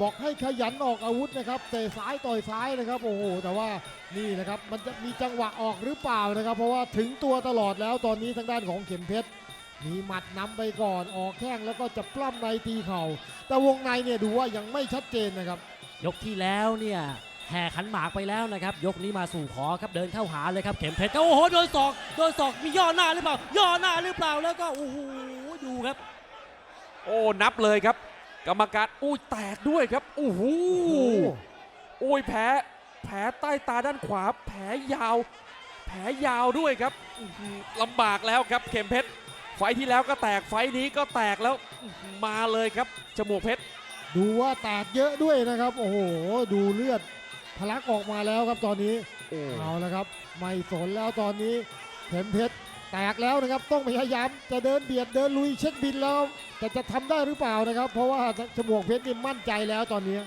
บอกให้ขยันออกอาวุธนะครับเตะซ้ายต่อยซ้ายนะครับโอ้โหแต่ว่านี่นะครับมันจะมีจังหวะออกหรือเปล่านะครับ เพราะว่าถึงตัวตลอดแล้วตอนนี้ทางด้านของเข็มเพชรมีหมัดนำไปก่อนออกแข้งแล้วก็จะปล้ำในตีเข่า แต่วงในเนี่ยดูว่ายังไม่ชัดเจนนะครับ ยกที่แล้วเนี่ยแห่ขันหมากไปแล้วนะครับ ยกนี้มาสู่ขอครับเดินเข้าหาเลยครับเข็มเพชรโอ้โหโดนศอกโดนศอกมีย่อหน้าหรือเปล่า ย่อหน้าหรือเปล่าแล้วก็โอ้โหดูครับ โอ้นับเลยครับ กรรมการอุ้ยแตกด้วยครับโอ้โหโอ้ยแผลแผลใต้ตาด้านขวา แผลยาว แผลยาวด้วยครับอื้อหือลำบากแล้วครับเข็มเพชรไฟท์ที่แล้วก็แตกไฟท์นี้ก็แตกแล้วอื้อหือมาเลยครับจมูกเพชรดูว่าแตกเยอะด้วยนะครับ โอ้โหดูเลือดทะลักออกมาแล้วครับตอนนี้โอ้เอาละครับ ไม่สนแล้วตอนนี้เข็มเพชร แตกแล้วนะครับต้องพยายามจะเดินเบียดเดินลุยเช็คบินแล้ว แต่จะทำได้หรือเปล่านะครับ เพราะว่าฉมวกเพชรนี่มั่นใจแล้วตอนนี้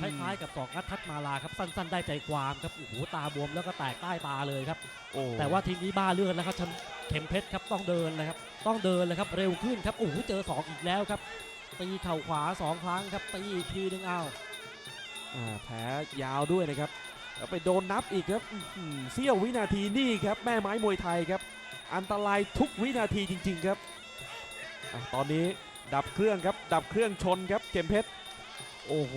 คล้ายๆกับศอกงัดทัดมาลาครับสั้น ๆ ได้ใจความครับโอ้โหตาบวมแล้วก็แตกใต้ตาเลยครับโอ้แต่ว่าทีมนี้บ้าเลือดแล้วครับเข็มเพชรครับต้องเดินนะครับ ต้องเดินเลยครับเร็วขึ้นครับโอ้โหเจอสองอีกแล้วครับตีเข่าขวาสองครั้งครับตีอีกทีหนึงเอาอ่าแผลยาวด้วยนะครับแล้วไปโดนนับอีกครับอื้อหือเสี้ยววินาทีนี่ครับแม่ไม้มวยไทยครับ อันตรายทุกวินาทีจริง ๆครับอะตอนนี้ดับเครื่องครับ ดับเครื่องชนครับเข็มเพชร โอ้โห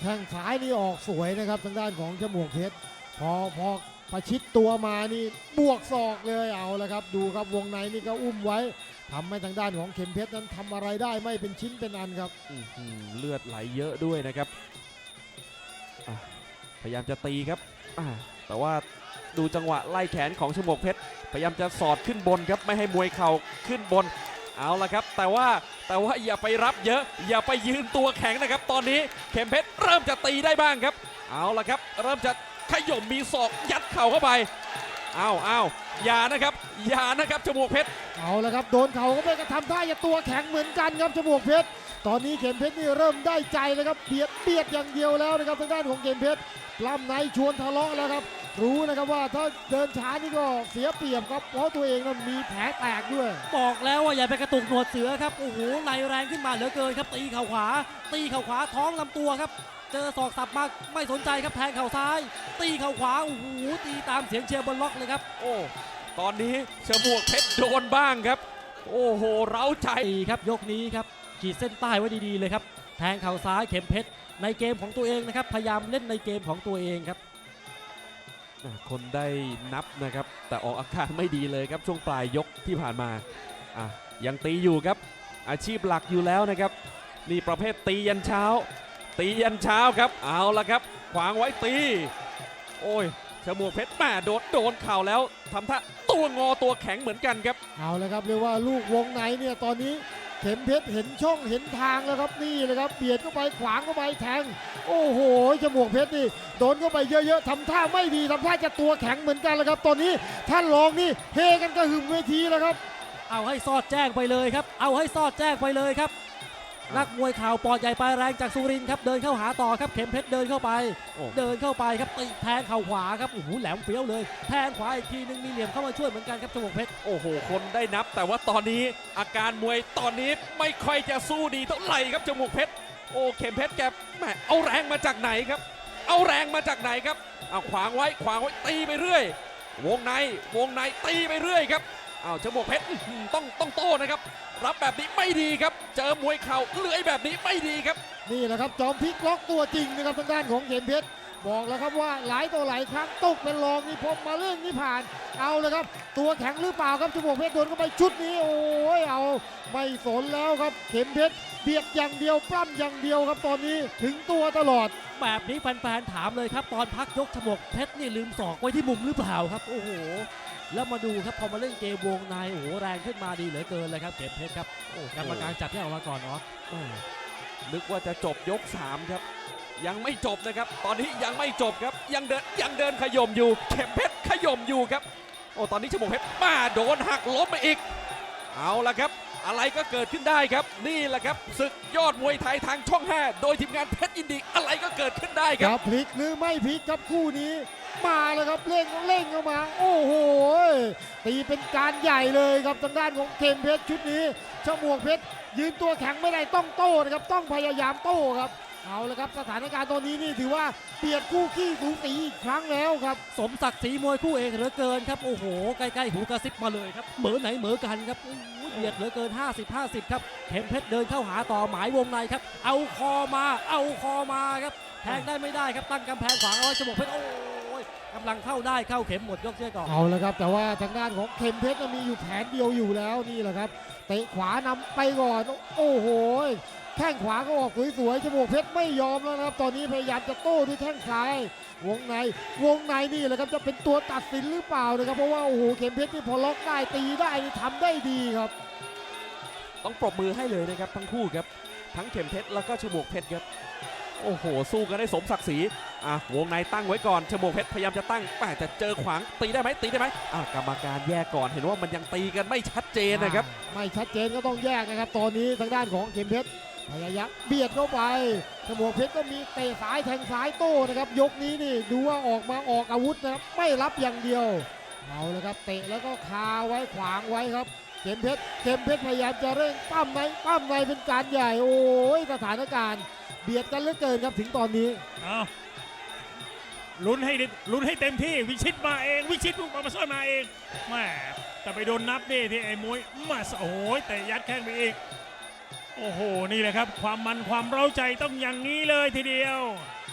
แข้งซ้ายนี่ออกสวยนะครับทางด้านของฉมวกเพชร พอพอประชิดตัวมานี่บวกศอกเลยเอาละครับ ดูครับวงในนี่ก็อุ้มไว้ทำให้ทางด้านของเข็มเพชรนั้นทำอะไรได้ไม่เป็นชิ้นเป็นอันครับอื้อหือเลือดไหลเยอะด้วยนะครับอะพยายามจะตีครับอะ แต่ว่าดูจังหวะไล่แขนของชมวกเพชรพยายามจะสอดขึ้นบนครับไม่ให้มวยเข่าขึ้นบนเอาละครับ แต่ว่าแต่ว่าอย่าไปรับเยอะ อย่าไปยืนตัวแข็งนะครับ ตอนนี้เข็มเพชรเริ่มจะตีได้บ้างครับ เอาละครับ เริ่มจะขย่มมีศอกยัดเข่าเข้าไป อาเอาอย่านะครับอย่านะครับจมูกเพชรเอาละครับโดนเขาก็ไม่กระทำท่าจะตัวแข็งเหมือนกันครับจมูกเพชรตอนนี้เข็มเพชรนี่เริ่มได้ใจแล้วครับเบียดเบียดอย่างเดียวแล้วนะครับทางด้านของเข็มเพชรปล้ำในชวนทะเลาะแล้วครับ รู้นะครับว่าถ้าเดินช้านี่ก็เสียเปรียบครับเพราะตัวเองนั้นมีแผลแตกด้วย บอกแล้วว่าอย่าไปกระตุกหนวดเสือครับโอ้โหไหลแรงขึ้นมาเหลือเกินครับตีเข่าขวา ตีเข่าขวาท้องลำตัวครับ เจอศอกสับมาไม่สนใจครับแทงเข่าซ้าย ตีเข่าขวาโอ้โหตีตามเสียงเชียร์บนล็อกเลยครับ โอ้ ตอนนี้ชมวกเพชรโดนบ้างครับ โอ้โหเร้าใจตีครับยกนี้ครับขีดเส้นใต้ไว้ดีๆเลยครับแทงเข่าซ้ายเข็มเพชรในเกมของตัวเองนะครับ พยายามเล่นในเกมของตัวเองครับอะคนได้นับนะครับ แต่ออกอาการไม่ดีเลยครับช่วงปลายยกที่ผ่านมาอะยังตีอยู่ครับ อาชีพหลักอยู่แล้วนะครับ นี่ประเภทตียันเช้า ตียันเช้าครับ เอาละครับ ขวางไว้ตี โอ้ยชมวกเพชรแม่โดนโดนเข่าแล้วทำท่าตัวงอตัวแข็งเหมือนกันครับ เอาละครับเรียกว่าลูกวงในเนี่ยตอนนี้เข็มเพชรเห็นช่องเห็นทางแล้วครับนี่เลยครับเบียดเข้าไปขวางเข้าไปแทง โอ้โหจมูกเพชรนี่โดนเข้าไปเยอะๆทำท่าไม่ดีทำท่าจะตัวแข็งเหมือนกันแล้วครับ ตอนนี้ท่านรองนี่เฮกันกระหึ่มเวทีแล้วครับ เอาให้ซอดแจ้งไปเลยครับ เอาให้ซอดแจ้งไปเลยครับ นักมวยข่าวปอดใหญ่ปลายแรงจากสุรินทร์ครับเดินเข้าหาต่อครับเข็มเพชรเดินเข้าไปโอ้เดินเข้าไปครับตีแทงเข่าขวาครับโอ้โหแหลมเฟี้ยวเลย แทงขวาอีกทีนึงมีเหลี่ยมเข้ามาช่วยเหมือนกันครับจมูกเพชรโอ้โห คนได้นับ แต่ว่าตอนนี้อาการมวยตอนนี้ไม่ค่อยจะสู้ดีเท่าไหร่ครับจมูกเพชรโอ้เข็มเพชรแกแหมเอาแรงมาจากไหนครับ เอาแรงมาจากไหนครับเอาขวางไว้ขวางไว้ตีไปเรื่อย วงในวงในตีไปเรื่อยครับ เอาจมูกเพชรอื้อหือต้องต้องโต้นะครับ รับแบบนี้ไม่ดีครับ เจอมวยเข่าเลื้อยแบบนี้ไม่ดีครับ นี่แหละครับจอมพลิกล็อกตัวจริงนะครับทางด้านของเข็มเพชรบอกแล้วครับว่าหลายต่อหลายครั้งตกเป็นรองนี่พบมาเรื่องนี้ผ่าน เอาเลยครับ ตัวแข็งหรือเปล่าครับจมูกเพชรโดนเข้าไปชุดนี้โอ้ยเอาไม่สนแล้วครับ เข็มเพชรเบียดอย่างเดียวปล้ำอย่างเดียวครับตอนนี้ถึงตัวตลอด แบบนี้แฟนๆถามเลยครับ ตอนพักยกฉมวกเพชรนี่ลืมศอกไว้ที่มุมหรือเปล่าครับ โอ้โห แล้วมาดูครับพอมาเล่นเกมวงในโอ้โหแรงขึ้นมาดีเหลือเกินเลยครับเข็มเพชรครับโอ้กรรมการจับที่ออกมาก่อนเนาะแม่นึกว่าจะจบยก 3 ครับ ยังไม่จบนะครับ ตอนนี้ยังไม่จบครับยังเดินยังเดินขย่มอยู่เข็มเพชรขย่มอยู่ครับโอ้ตอนนี้ชมวกเพชรมาโดนหักล้มไปอีก เอาละครับ อะไรก็เกิดขึ้นได้ครับ นี่แหละครับศึกยอดมวยไทยทางช่อง 5 โดยทีมงานเพชรยินดีอะไรก็เกิดขึ้นได้คจะรับพลิกหรือไม่พลิกครับคู่นี้ มาแล้วครับเร่งเร่งเข้ามา โอ้โหตีเป็นการใหญ่เลยครับทางด้านของเข็มเพชรชุดนี้ชมวกเพชรยืนตัวแข็งไม่ได้ต้องโต้นะครับต้องพยายามโต้ครับเอาละครับสถานการณ์ตอนนี้นี่ถือว่าเบียดคู่ขี้สูสีอีกครั้งแล้วครับ สมศักดิ์ศรีมวยคู่เอกเหลือเกินครับโอ้โหใกล้ๆหูกระซิบมาเลยครับเหมือไหนเหมือกันครับโอ้โหเบียดเหลือเกิน 50 50 ครับเข็มเพชรเดินเข้าหาต่อหมายวงในครับ เอาคอมา เอาคอมาครับแทงได้ไม่ได้ครับตั้งกำแพงขวางเอาไว้ฉมวกเพชรโอ้ กำลังเข้าได้เข้าเข็มหมดยกเชื่อก่อนเอาละครับ แต่ว่าทางด้านของเข็มเพชรน่ะมีอยู่แผนเดียวอยู่แล้วนี่แหละครับเตะขวานำไปก่อนโอ้โหแข้งขวาก็ออกสวยๆจมูกเพชรไม่ยอมแล้วนะครับ ตอนนี้พยายามจะโต้ด้วยแข้งซ้ายวงในวงในนี่แหละครับจะเป็นตัวตัดสินหรือเปล่านะครับเพราะว่าโอ้โหเข็มเพชรนี่พอล็อกได้ตีได้นี่ทำได้ดีครับ ต้องปรบมือให้เลยนะครับทั้งคู่ครับ ทั้งเข็มเพชรแล้วก็ฉมวกเพชรครับโอ้โห สู้กันได้สมศักดิ์ศรี อะวงในตั้งไว้ก่อนฉมวกเพชรพยายามจะตั้งแต่จะเจอขวางตีได้ไหมตีได้ไหมอะกรรมการแยกก่อนเห็นว่ามันยังตีกันไม่ชัดเจนนะครับอ่าไม่ชัดเจนก็ต้องแยกนะครับ ตอนนี้ทางด้านของเข็มเพชรพยายามเบียดเข้าไปฉมวกเพชรก็มีเตะซ้ายแทงซ้ายโต้นะครับ ยกนี้นี่ดูว่าออกมาออกอาวุธนะครับไม่รับอย่างเดียวเอาเลยครับเตะแล้วก็คาไว้ขวางไว้ครับเข็มเพชรเข็มเพชรพยายามจะเร่งปั้มในปั้มในเป็นการใหญ่โอ้ยสถานการณ์เบียดกันเหลือเกินครับถึงตอนนี้เอา ลุ้นให้ลุ้นให้เต็มที่วิชิตมาเอง วิชิตลูกมามาซ่อนมาเองแม่แต่ไปโดนนับนี่ที่ไอ้มวยมาโอ้โหแต่ยัดแข้งไปอีก โอ้โหนี่แหละครับ ความมันความเร้าใจต้องอย่างนี้เลยทีเดียว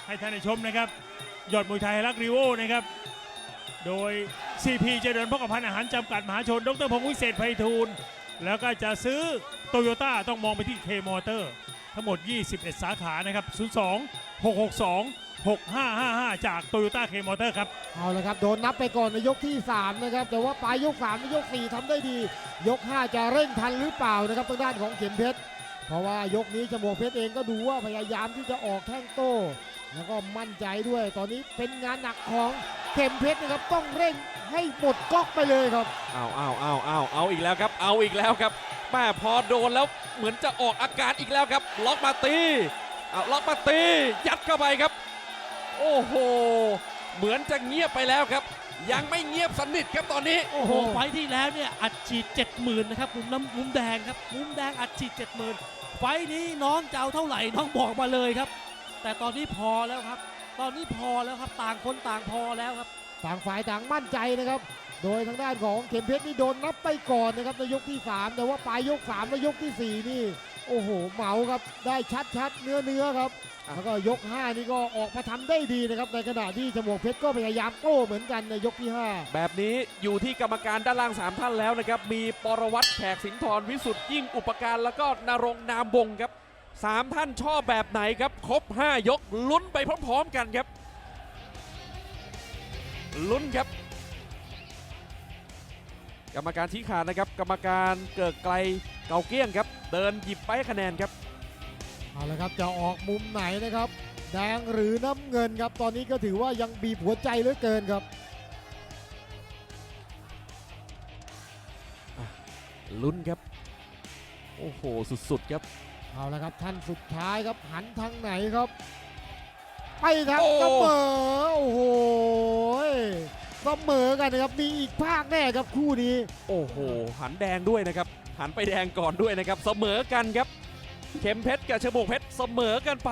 ให้ท่านได้ชมนะครับ ยอดมวยไทยรักริโอนะครับ โดย CP เจริญพกพันธ์อาหารจำกัดมหาชน ดรพงศ์วิเศษไพฑูรย์แล้วก็จะซื้อโตโยต้าต้องมองไปที่ K m o t o r ทั้งหมด 21 สาขานะครับ 02 662 6555 จากโตโยต้าเคมอเตอร์ครับ เอาละครับ โดนนับไปก่อนในยกที่ 3 นะครับ แต่ว่าปลายยก3ในยก 4ทำได้ดี ยก 5 จะเร่งทันหรือเปล่านะครับทางด้านของเข็มเพชร เพราะว่ายกนี้จมูกเพชรเองก็ดูว่าพยายามที่จะออกแข้งโต้ แล้วก็มั่นใจด้วย ตอนนี้เป็นงานหนักของเข็มเพชรนะครับต้องเร่งให้หมดก๊อกไปเลยครับเอาเอาเอาเอาเอาอีกแล้วครับ เอาอีกแล้วครับแม่พอโดนแล้วเหมือนจะออกอาการอีกแล้วครับ ล็อกมาตีเอาล็อกมาตียัดเข้าไปครับ โอ้โห เหมือนจะเงียบไปแล้วครับ ยังไม่เงียบสนิทครับตอนนี้ โอ้โห ไฟท์ที่แล้วเนี่ยอัดฉีด 70,000นะครับมุมน้ำมุมแดงครับมุมแดงอัดฉีด 70,000 ไฟท์นี้น้องจะเอาเท่าไหร่น้องบอกมาเลยครับ แต่ตอนนี้พอแล้วครับ ตอนนี้พอแล้วครับต่างคนต่างพอแล้วครับ ต่างฝ่ายต่างมั่นใจนะครับ โดยทางด้านของเข็มเพชรนี่โดนนับไปก่อนนะครับในยกที่ 3 แต่ว่าปลายยก3และยกทีสี่4 นี่ โอ้โหเหมาครับได้ชัดๆเนื้อเนื้อๆครับอะแล้วก็ยก 5 นี่ก็ออกมาทำได้ดีนะครับ ในขณะที่จมวกเพชรก็พยายามโต้เหมือนกันในยกที่ 5 แบบนี้อยู่ที่กรรมการด้านล่าง 3 ท่านแล้วนะครับ มีปรวัตรแขกสินทรวิสุทธิ์ยิ่งอุปการแล้วก็นรงค์นามวงศ์ครับสามท่านชอบแบบไหนครับ ครบ 5 ยกลุ้นไปพร้อมๆกันครับ ลุ้นครับ กรรมการชี้ขาดนะครับ กรรมการเกิดไกล เกาเกี้ยงครับ เดินหยิบไปให้คะแนนครับ เอาละครับจะออกมุมไหนนะครับ แดงหรือน้ำเงินครับ ตอนนี้ก็ถือว่ายังบีบหัวใจเหลือเกินครับลุ้นครับ โอ้โห สุดๆครับ เอาละครับท่านสุดท้ายครับหันทางไหนครับ ไปทางโอ้ เสมอโอ้โหเสมอกันนะครับมีอีกภาคแน่ครับคู่นี้ โอ้โห หันแดงด้วยนะครับ หันไปแดงก่อนด้วยนะครับ เสมอกันครับ เข็มเพชรกับชมูกเพชรเสมอกันไป